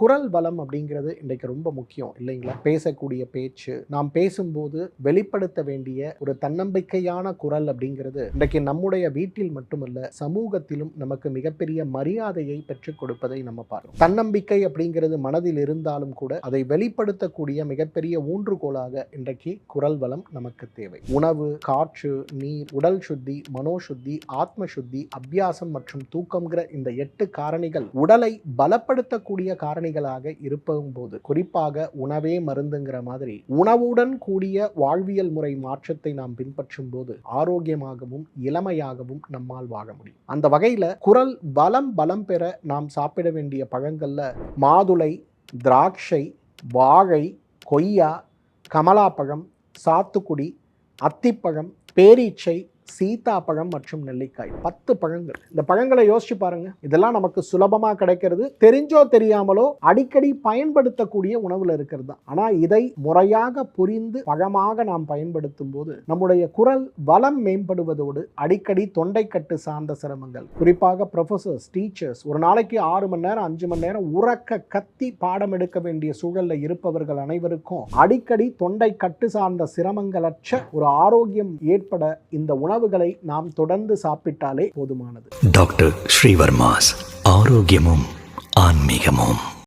குரல் பலம் அப்படிங்கிறது இன்றைக்கு ரொம்ப முக்கியம் இல்லைங்களா? பேசக்கூடிய பேச்சு நாம் பேசும்போது வெளிப்படுத்த வேண்டிய ஒரு தன்னம்பிக்கையான குரல் அப்படிங்கிறது இன்றைக்கு நம்முடைய வீட்டில் மட்டுமல்ல சமூகத்திலும் நமக்கு மிகப்பெரிய மரியாதையை பெற்றுக் கொடுப்பதை நம்ம பார்க்கணும் தன்னம்பிக்கை அப்படிங்கிறது மனதில் இருந்தாலும் கூட அதை வெளிப்படுத்தக்கூடிய மிகப்பெரிய ஊன்றுகோலாக இன்றைக்கு குரல் வளம் நமக்கு தேவை. உணவு காற்று நீர் உடல் சுத்தி மனோசுத்தி ஆத்ம சுத்தி அபியாசம் மற்றும் தூக்கம்ங்கிற இந்த எட்டு காரணிகள் உடலை பலப்படுத்தக்கூடிய காரணிகளாக இருப்பதும் போது குறிப்பாக உணவே மருந்துங்கிற மாதிரி உணவுடன் கூடிய வாழ்வியல் முறை மாற்றத்தை நாம் பின்பற்றும் போது ஆரோக்கியமாகவும் இளமையாகவும் நம்மால் வாழ முடியும். அந்த வகையில் குரல் பலம் பலம் பெற நாம் சாப்பிட வேண்டிய பழங்களில் மாதுளை திராட்சை வாழை கொய்யா கமலாப்பழம் சாத்துக்குடி அத்திப்பழம் பேரீச்சை சீதாப்பழம் மற்றும் நெல்லிக்காய். பத்து பழங்கள். இந்த பழங்களை யோசிச்சு பாருங்க. இதெல்லாம் நமக்கு சுலபமா கிடைக்கிறது. தெரிஞ்சோ தெரியாமலோ அடிக்கடி பயன்படுத்தக்கூடிய உணவுல இருக்கிறது தான். ஆனா இதை முறையாக புரிந்து பழமாக நாம் பயன்படுத்தும் போது நம்முடைய குரல் வளம் மேம்படுவதோடு அடிக்கடி தொண்டைக்கட்டு சார்ந்த சிரமங்கள். குறிப்பாக ப்ரொஃபசர்ஸ் டீச்சர்ஸ் ஒரு நாளைக்கு ஆறு மணி நேரம் அஞ்சு மணி நேரம் உறக்க கத்தி பாடம் எடுக்க வேண்டிய சூழல்ல இருப்பவர்கள் அனைவருக்கும் அடிக்கடி தொண்டை கட்டு சார்ந்த சிரமங்களற்ற ஒரு ஆரோக்கியம் ஏற்பட இந்த உணவு உணவுகளை நாம் தொடர்ந்து சாப்பிட்டாலே போதுமானது. டாக்டர் ஸ்ரீவர்மாஸ் ஆரோக்கியமும் ஆன்மீகமும்.